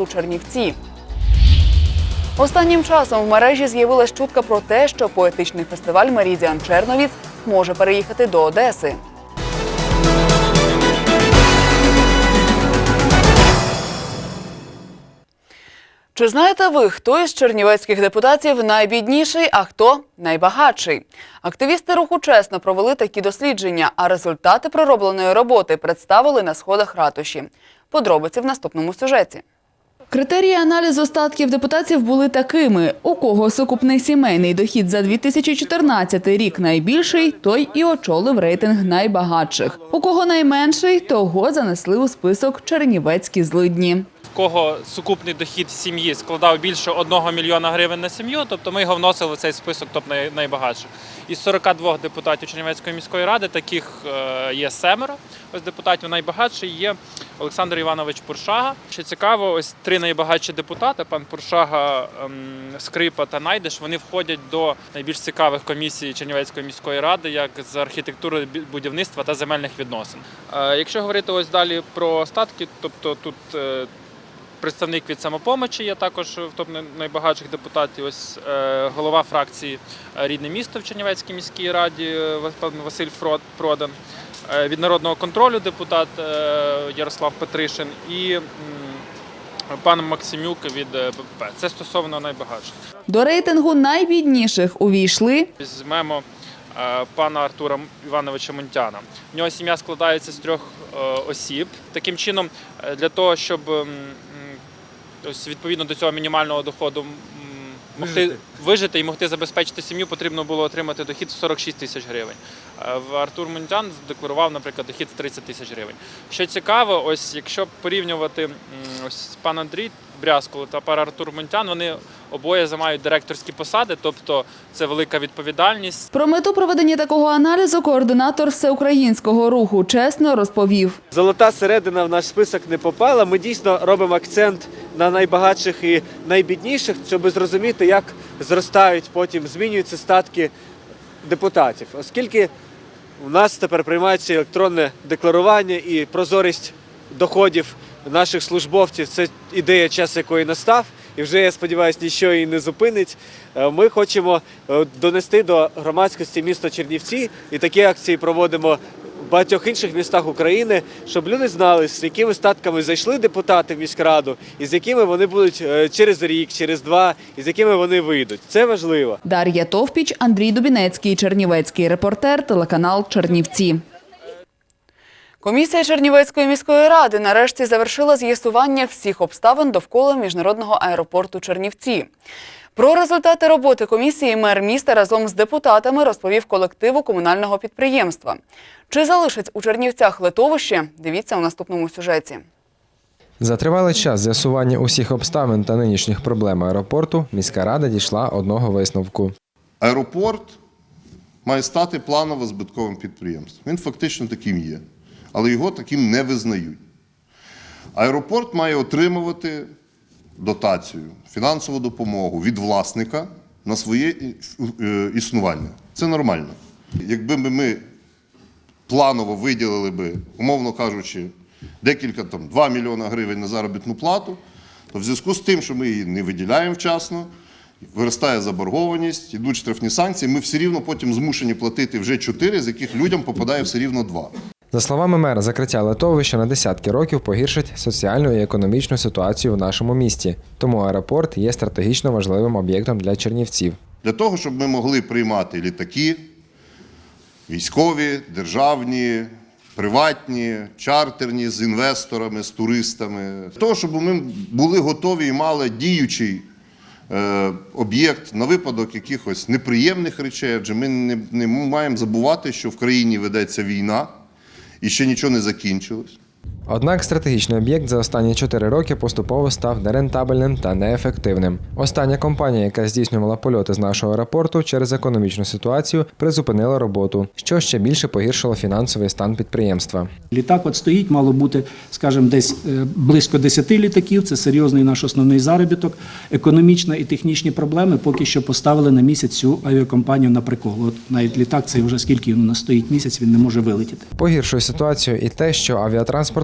У Чернівці. Останнім часом в мережі з'явилась чутка про те, що поетичний фестиваль Мерідіан Черновіць може переїхати до Одеси. Чи знаєте ви, хто із чернівецьких депутатів найбідніший, а хто найбагатший? Активісти руху чесно провели такі дослідження, а результати проробленої роботи представили на сходах ратуші. Подробиці в наступному сюжеті. Критерії аналізу статків депутатів були такими: у кого сукупний сімейний дохід за 2014 рік найбільший, той і очолив рейтинг найбагатших. У кого найменший, того занесли у список чернівецькі злидні. в кого сукупний дохід сім'ї складав більше 1 мільйона гривень на сім'ю, тобто ми його вносили в цей список топ най- найбагатших. Із 42 депутатів Чернівецької міської ради таких е, є семеро. Ось депутатів найбагатший є Олександр Іванович Пуршага. Що цікаво, ось три найбагатші депутати: пан Пуршага, ем, Скрипа та Найдеш. Вони входять до найбільш цікавих комісій Чернівецької міської ради, як з архітектури, будівництва та земельних відносин. Е, Якщо говорити ось далі про статки, тобто тут е, представник від самопомочі є також в топ найбагатших депутатів. Ось е, голова фракції Рідне місто в Чернівецькій міській раді е, пан Василь Продан. Е, від народного контролю депутат е, Ярослав Петришин і пан Максимюк від е, БПП. Це стосовно найбагатших. До рейтингу найбідніших увійшли Візьмемо пана Артура Івановича Мунтяна. В нього сім'я складається з трьох осіб. Таким чином, для того, щоб ось відповідно до цього мінімального доходу могти вижити. і могти забезпечити сім'ю, потрібно було отримати дохід в 46 тисяч гривень. Е, В Артур Мунтян декларував, наприклад, дохід в 30 тисяч гривень. Що цікаво, ось якщо порівнювати ось пан Андрій Брязкало та пан Артур Мунтян, вони обоє займають директорські посади, тобто це велика відповідальність. Про мету проведення такого аналізу координатор всеукраїнського руху чесно розповів. Золота середина в наш список не попала. Ми дійсно робимо акцент на найбагатших і найбідніших, щоб зрозуміти, як зростають потім, змінюються статки депутатів. Оскільки у нас тепер приймається електронне декларування і прозорість доходів наших службовців, це ідея, час якої настав, і вже я сподіваюся, нічого її не зупинить. Е, Ми хочемо е, донести до громадськості міста Чернівці, і такі акції проводимо багатьох інших містах України, щоб люди знали, з якими статками зайшли депутати в міськраду, і з якими вони будуть е, через рік, через два, і з якими вони вийдуть. Це важливо. Дар'я Товпіч, Андрій Дубінецький, Чернівецький репортер, телеканал Чернівці. Комісія Чернівецької міської ради нарешті завершила з'ясування всіх обставин довкола міжнародного аеропорту Чернівці. Про результати роботи комісії мер міста разом з депутатами розповів колективу комунального підприємства. Чи залишить у Чернівцях литовище? Дивіться у наступному сюжеті. За тривалий час з'ясування усіх обставин та нинішніх проблем аеропорту міська рада дійшла одного висновку. Аеропорт має стати планово-збитковим підприємством. Він фактично таким є, але його таким не визнають. Аеропорт має отримувати дотацію, фінансову допомогу від власника на своє е, існування. Це нормально. Якби ми- планово виділили би, умовно кажучи, декілька там 2 мільйона гривень на заробітну плату, то в зв'язку з тим, що ми її не виділяємо вчасно, виростає заборгованість, йдуть штрафні санкції, ми все рівно потім змушені платити вже 4, з яких людям попадає все рівно 2. За словами мера, закриття литовища на десятки років погіршить соціальну і економічну ситуацію в нашому місті. Тому аеропорт є стратегічно важливим об'єктом для чернівців. Для того, щоб ми могли приймати літаки, військові, державні, приватні, чартерні з інвесторами, з туристами. Для того, щоб ми були готові і мали діючий е, об'єкт на випадок якихось неприємних речей, адже ми не, не маємо забувати, що в країні ведеться війна і ще нічого не закінчилось. Однак стратегічний об'єкт за останні 4 роки поступово став нерентабельним та неефективним. Остання компанія, яка здійснювала польоти з нашого аеропорту через економічну ситуацію, призупинила роботу, що ще більше погіршило фінансовий стан підприємства. Літак от стоїть, мало бути, скажімо, десь е, близько 10 літаків. Це серйозний наш основний заробіток. Економічна і технічні проблеми поки що поставили на місяць цю авіакомпанію на прикол. От навіть літак, це вже скільки він у нас стоїть місяць, він не може вилетіти. Погіршує ситуацію і те, що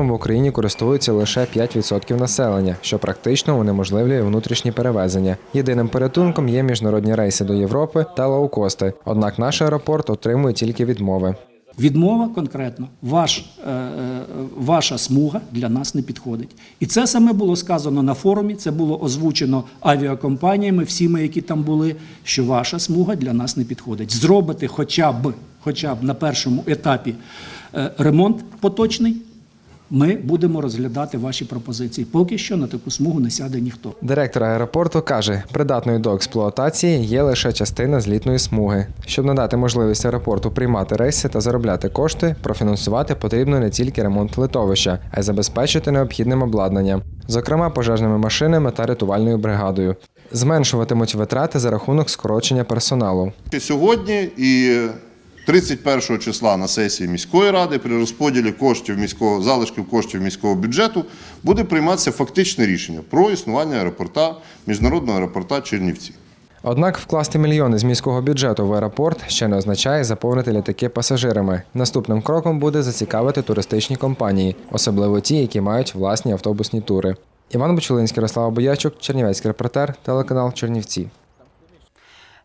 авіатранспортом в Україні користуються лише 5% населення, що практично унеможливлює внутрішні перевезення. Єдиним порятунком є міжнародні рейси до Європи та лоукости. Однак наш аеропорт отримує тільки відмови. Відмова конкретно, ваш, е, е, ваша смуга для нас не підходить. І це саме було сказано на форумі, це було озвучено авіакомпаніями, всіми, які там були, що ваша смуга для нас не підходить. Зробити хоча б, хоча б на першому етапі е, ремонт поточний, ми будемо розглядати ваші пропозиції. Поки що на таку смугу не сяде ніхто. Директор аеропорту каже, придатною до експлуатації є лише частина злітної смуги. Щоб надати можливість аеропорту приймати рейси та заробляти кошти, профінансувати потрібно не тільки ремонт литовища, а й забезпечити необхідним обладнанням, зокрема пожежними машинами та рятувальною бригадою. Зменшуватимуть витрати за рахунок скорочення персоналу. Сьогодні і 31 числа на сесії міської ради при розподілі коштів міського залишків коштів міського бюджету буде прийматися фактичне рішення про існування аеропорта міжнародного аеропорта Чернівці. Однак вкласти мільйони з міського бюджету в аеропорт ще не означає заповнити літаки пасажирами. Наступним кроком буде зацікавити туристичні компанії, особливо ті, які мають власні автобусні тури. Іван Бочулинський, Ярослав Боячук, Чернівецький репортер, телеканал Чернівці.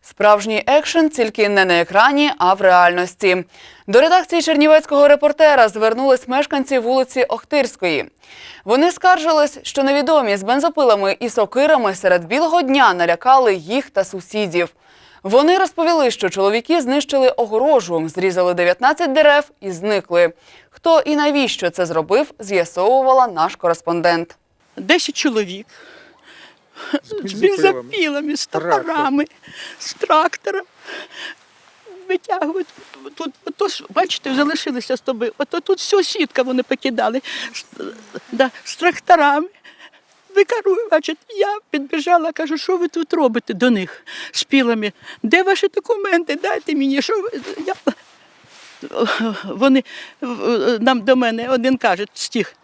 Справжній екшен тільки не на екрані, а в реальності. До редакції чернівецького репортера звернулись мешканці вулиці Охтирської. Вони скаржились, що невідомі з бензопилами і сокирами серед білого дня налякали їх та сусідів. Вони розповіли, що чоловіки знищили огорожу, зрізали 19 дерев і зникли. Хто і навіщо це зробив, з'ясовувала наш кореспондент. 10 чоловік з бензопілами, з топорами, з трактором. Витягують. Тут, ото бачите, залишилися з тобою. Ото тут всю сітка вони покидали з, да, з тракторами. Викарую, бачите, я підбіжала, кажу, що ви тут робите до них з пілами? Де ваші документи? Дайте мені, що ви. Я... Вони нам до мене один каже стих.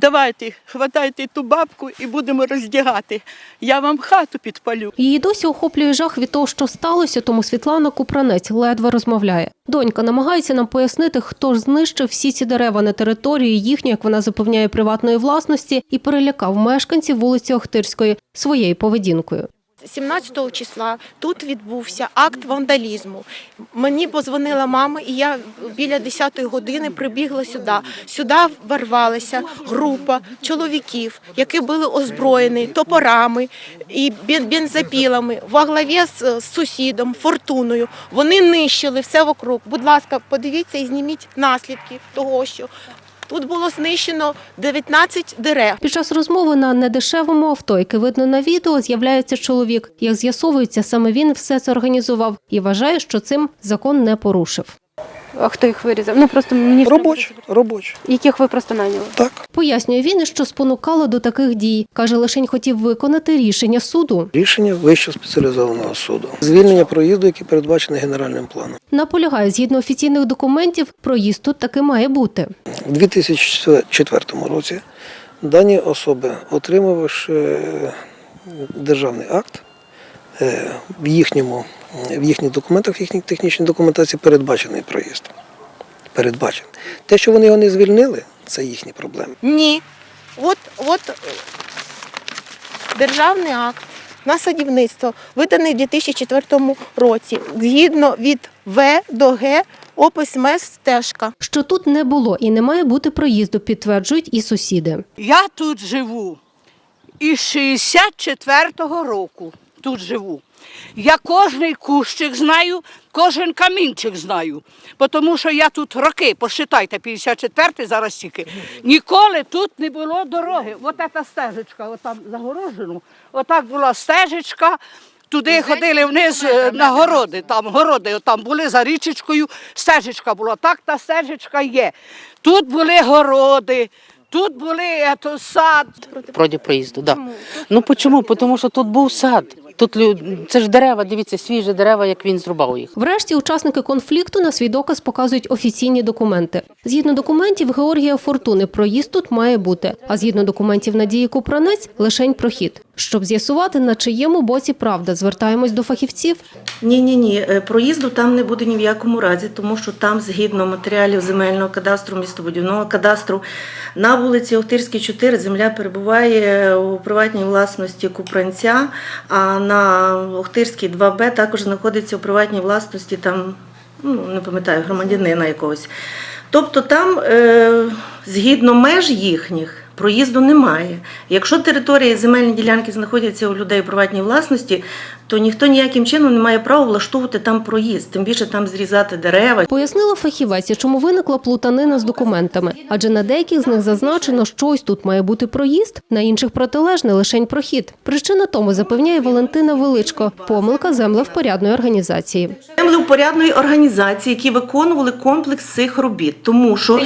Давайте, хватайте ту бабку і будемо роздягати. Я вам хату підпалю. Її досі охоплює жах від того, що сталося, тому Світлана Купранець ледве розмовляє. Донька намагається нам пояснити, хто ж знищив всі ці дерева на території їхньої, як вона запевняє, приватної власності і перелякав мешканців вулиці Охтирської своєю поведінкою. 17 числа тут відбувся акт вандалізму. Мені позвонила мама, і я біля 10 години прибігла сюди. Сюди ворвалася група чоловіків, які були озброєні топорами і бензопілами во главі з, сусідом, фортуною. Вони нищили все вокруг. Будь ласка, подивіться і зніміть наслідки того, що тут було знищено 19 дерев. Під час розмови на недешевому авто, яке видно на відео, з'являється чоловік. Як з'ясовується, саме він все це організував і вважає, що цим закон не порушив. А хто їх вирізав? Ну просто мені Робочі, робочі. яких ви просто наняли. Так. Пояснює він, і що спонукало до таких дій. Каже, лишень хотів виконати рішення суду. Рішення Вищого спеціалізованого суду. Звільнення проїзду, який передбачений генеральним планом. Наполягає, згідно офіційних документів, проїзд тут таки має бути. У 2004 році дані особи, отримавши е, державний акт, в їхньому в їхніх документах, в їхній технічній документації передбачений проїзд. Передбачений. Те, що вони його не звільнили, це їхні проблеми. Ні. От, от е, державний акт на садівництво, виданий в 2004 році. Згідно від В до Г опис МЕС стежка. Що тут не було і не має бути проїзду, підтверджують і сусіди. Я тут живу із 64-го року. Тут живу. Я кожний кущик знаю, кожен камінчик знаю. Тому що я тут роки, посчитайте, 54-й зараз тільки. Ніколи тут не було дороги. От ця стежечка, от там загорожено, отак була стежечка. Туди ходили вниз е, на городи, там городи там були за річечкою, стежечка була. Так та стежечка є. Тут були городи, тут були ето, сад. Проти проїзду, да. Ну чому? Тому що тут був сад. Тут лю- це ж дерева, дивіться, свіжі дерева, як він зрубав їх. Врешті учасники конфлікту на свій доказ показують офіційні документи. Згідно документів Георгія Фортуни, проїзд тут має бути, а згідно документів Надії Купранець лишень прохід. Щоб з'ясувати, на чиєму боці правда, звертаємось до фахівців. Ні, ні, ні. Проїзду там не буде ні в якому разі, тому що там, згідно матеріалів земельного кадастру, містобудівного кадастру, на вулиці Охтирській, 4 земля перебуває у приватній власності Купранця, а на Охтирській 2Б також знаходиться у приватній власності там, ну, не пам'ятаю, громадянина якогось. Тобто там, е, згідно меж їхніх, проїзду немає. Якщо території земельні ділянки знаходяться у людей у приватній власності, то ніхто ніяким чином не має права влаштовувати там проїзд, тим більше там зрізати дерева. Пояснила фахівець, чому виникла плутанина з документами. Адже на деяких з них зазначено, що ось тут має бути проїзд, на інших протилежне лишень прохід. Причина тому запевняє Валентина Величко. Помилка землевпорядної організації. Землевпорядної організації, які виконували комплекс цих робіт, тому що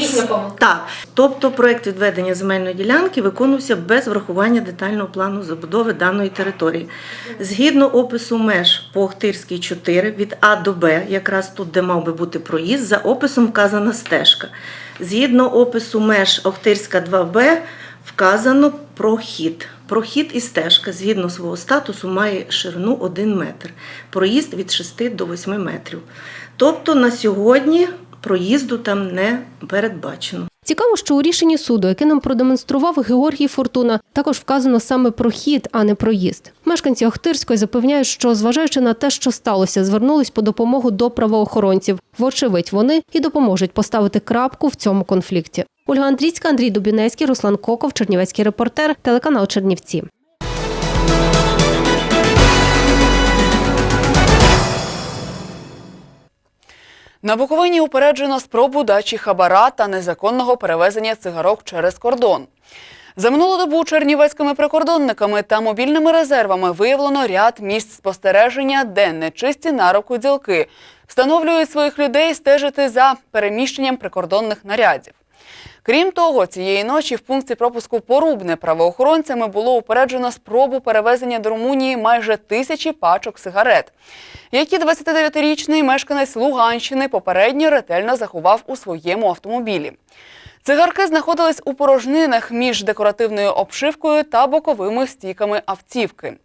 так, тобто проект відведення земельної ділянки виконувався без врахування детального плану забудови даної території. Згідно опису меж по Охтирській 4 від А до Б, якраз тут, де мав би бути проїзд, за описом вказана стежка. Згідно опису меж Охтирська 2Б вказано прохід. Прохід і стежка згідно свого статусу має ширину 1 метр, проїзд від 6 до 8 метрів. Тобто на сьогодні проїзду там не передбачено. Цікаво, що у рішенні суду, яке нам продемонстрував Георгій Фортуна, також вказано саме про хід, а не проїзд. Мешканці Охтирської запевняють, що зважаючи на те, що сталося, звернулись по допомогу до правоохоронців. Вочевидь, вони і допоможуть поставити крапку в цьому конфлікті. Ольга Андрійська, Андрій Дубінецький, Руслан Коков, Чернівецький репортер, телеканал Чернівці. На Буковині упереджено спробу дачі хабара та незаконного перевезення цигарок через кордон. За минулу добу чернівецькими прикордонниками та мобільними резервами виявлено ряд місць спостереження, де нечисті на руку ділки встановлюють своїх людей стежити за переміщенням прикордонних нарядів. Крім того, цієї ночі в пункті пропуску Порубне правоохоронцями було упереджено спробу перевезення до Румунії майже тисячі пачок сигарет, які 29-річний мешканець Луганщини попередньо ретельно заховав у своєму автомобілі. Цигарки знаходились у порожнинах між декоративною обшивкою та боковими стійками автівки.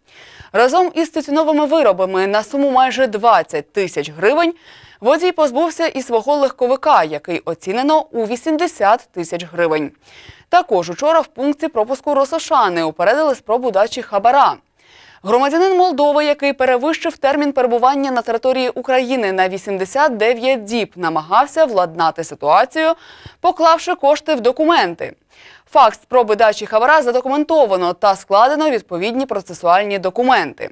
Разом із тютюновими виробами на суму майже 20 тисяч гривень водій позбувся і свого легковика, який оцінено у 80 тисяч гривень. Також учора в пункті пропуску Росошани упередили спробу дачі хабара. Громадянин Молдови, який перевищив термін перебування на території України на 89 діб, намагався владнати ситуацію, поклавши кошти в документи. Факт спроби дачі хабара задокументовано та складено відповідні процесуальні документи.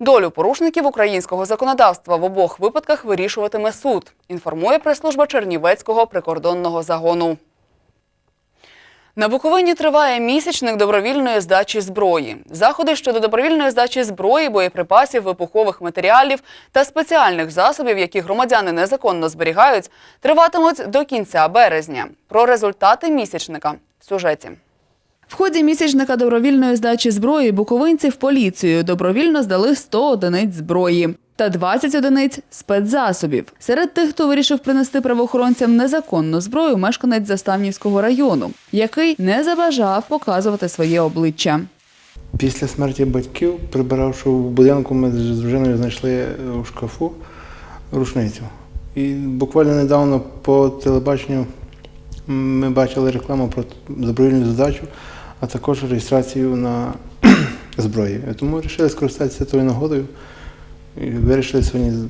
Долю порушників українського законодавства в обох випадках вирішуватиме суд, інформує прес-служба Чернівецького прикордонного загону. На Буковині триває місячник добровільної здачі зброї. Заходи щодо добровільної здачі зброї, боєприпасів, вибухових матеріалів та спеціальних засобів, які громадяни незаконно зберігають, триватимуть до кінця березня. Про результати місячника сюжеті. В ході місячника добровільної здачі зброї буковинці в поліцію добровільно здали 100 одиниць зброї та 20 одиниць спецзасобів. Серед тих, хто вирішив принести правоохоронцям незаконну зброю, мешканець Заставнівського району, який не забажав показувати своє обличчя. Після смерті батьків, прибиравши в будинку, ми з дружиною знайшли у шкафу рушницю. І буквально недавно по телебаченню ми бачили рекламу про добровільну здачу, а також реєстрацію на зброї. Тому вирішили скористатися тою нагодою і вирішили сьогодні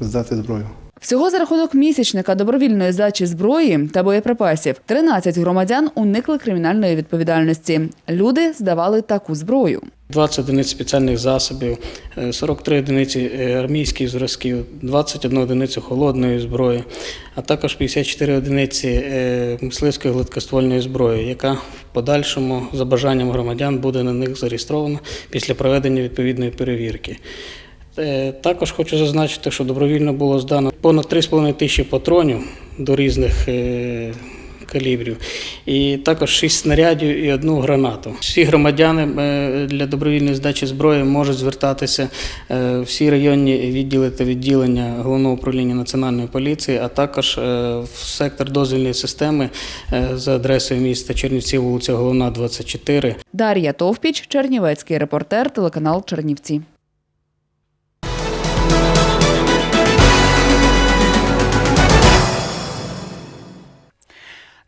здати зброю. Всього за рахунок місячника добровільної здачі зброї та боєприпасів 13 громадян уникли кримінальної відповідальності. Люди здавали таку зброю. 20 одиниць спеціальних засобів, е, 43 одиниці е, армійських зразків, 21 одиницю холодної зброї, а також 54 одиниці е, мисливської гладкоствольної зброї, яка в подальшому за бажанням громадян буде на них зареєстрована після проведення відповідної перевірки. Е, Також хочу зазначити, що добровільно було здано понад 3,5 тисячі патронів до різних е, калібрів, і також 6 снарядів і одну гранату. Всі громадяни е, для добровільної здачі зброї можуть звертатися е, всі районні відділи та відділення головного управління національної поліції, а також е, в сектор дозвільної системи за адресою міста Чернівці, вулиця Головна, 24. Дар'я Товпіч, Чернівецький репортер, телеканал Чернівці.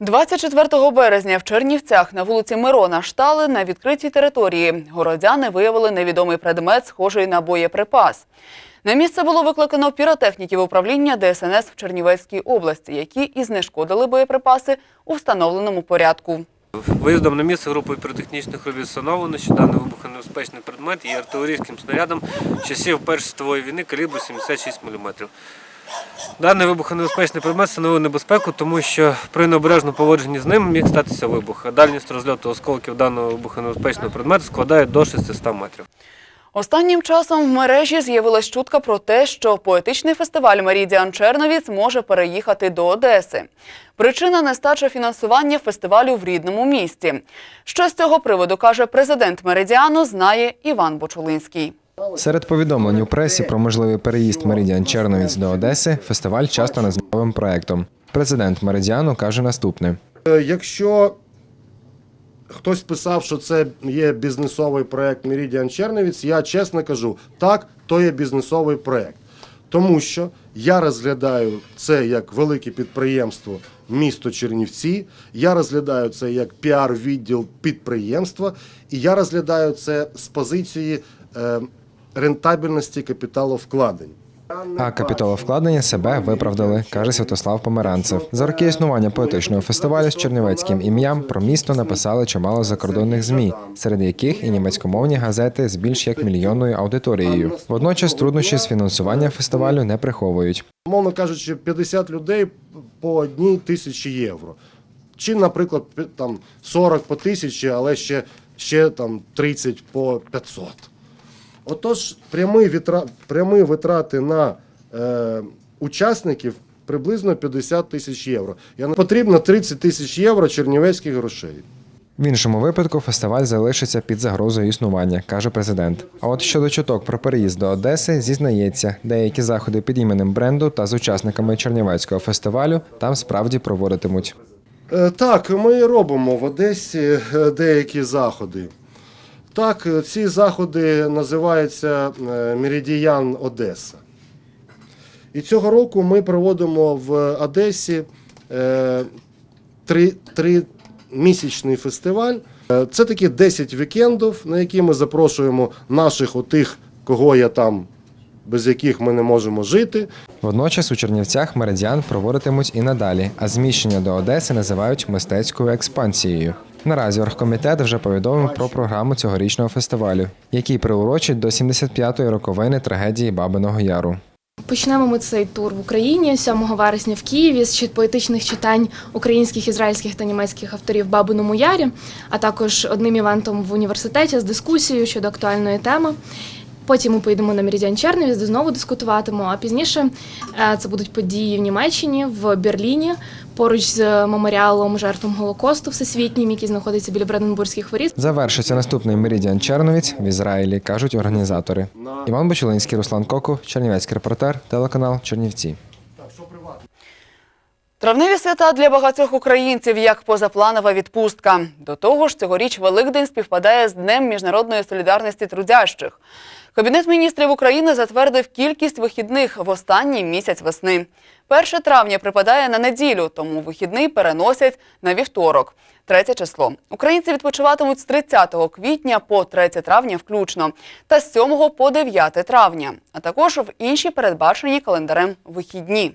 24 березня в Чернівцях на вулиці Мирона Штали на відкритій території городяни виявили невідомий предмет, схожий на боєприпас. На місце було викликано піротехніків управління ДСНС в Чернівецькій області, які і знешкодили боєприпаси у встановленому порядку. Виїздом на місце групою піротехнічних робіт встановлено, що даний вибухонебезпечний предмет є артилерійським снарядом часів Першої світової війни калібру 76 мм. Даний вибухонебезпечний предмет становив небезпеку, тому що при необережному поводженні з ним міг статися вибух. А дальність розльоту осколків даного вибухонебезпечного предмету складає до 600 метрів. Останнім часом в мережі з'явилась чутка про те, що поетичний фестиваль Мерідіан Черновіць може переїхати до Одеси. Причина нестача фінансування фестивалю в рідному місті. Що з цього приводу каже президент Меридіану, знає Іван Бочулинський. Серед повідомлень у пресі про можливий переїзд Меридіан Черновіць до Одеси фестиваль часто називає новим проектом. Президент Меридіану каже наступне: Е, Якщо хтось писав, що це є бізнесовий проект Meridian Черновіць, я чесно кажу, так, то є бізнесовий проект. Тому що я розглядаю це як велике підприємство місто Чернівці, я розглядаю це як піар-відділ підприємства, і я розглядаю це з позиції е, рентабельності капіталовкладень. А капіталовкладення себе виправдали, каже Святослав Померанцев. За роки існування поетичного фестивалю з чернівецьким ім'ям про місто написали чимало закордонних змі, серед яких і німецькомовні газети з більш як мільйонною аудиторією. Водночас труднощі з фінансування фестивалю не приховують. Умовно кажучи, 50 людей по одній тисячі євро. Чи, наприклад, там 40 по тисячі, але ще, ще там 30 по 500. Отож, прямі, вітра, прямі витрати на е, учасників приблизно 50 тисяч євро. Я потрібно 30 тисяч євро чернівецьких грошей. В іншому випадку фестиваль залишиться під загрозою існування, каже президент. А от щодо чуток про переїзд до Одеси, зізнається, деякі заходи під іменем бренду та з учасниками Чернівецького фестивалю там справді проводитимуть. Е, Так, ми робимо в Одесі е, деякі заходи. Так, е, ці заходи називаються е, Меридіян Одеса. І цього року ми проводимо в Одесі е, три, три фестиваль. Це такі 10 вікендів, на які ми запрошуємо наших отих, кого я там, без яких ми не можемо жити. Водночас у Чернівцях меридіан проводитимуть і надалі, а зміщення до Одеси називають мистецькою експансією. Наразі оргкомітет вже повідомив про програму цьогорічного фестивалю, який приурочить до 75-ї роковини трагедії Бабиного Яру. Почнемо ми цей тур в Україні 7 вересня в Києві з поетичних читань українських, ізраїльських та німецьких авторів Бабиному Ярі, а також одним івентом в університеті з дискусією щодо актуальної теми. Потім ми поїдемо на Меридіан Черновіць, де знову дискутуватимо. А пізніше е, це будуть події в Німеччині, в Берліні, поруч з меморіалом жертвам Голокосту всесвітнім, який знаходиться біля Бранденбурзьких воріт. Завершиться наступний Меридіан Черновіць в Ізраїлі, кажуть організатори. Іван Бочулинський, Руслан Коку, Чернівецький репортер, телеканал Чернівці. Травневі свята для багатьох українців як позапланова відпустка. До того ж, цьогоріч Великдень співпадає з Днем міжнародної солідарності трудящих. Кабінет міністрів України затвердив кількість вихідних в останній місяць весни. 1 травня припадає на неділю, тому вихідний переносять на вівторок. Третє число. Українці відпочиватимуть з 30 квітня по 3 травня включно та з 7 по 9 травня, а також в інші передбачені календарем вихідні.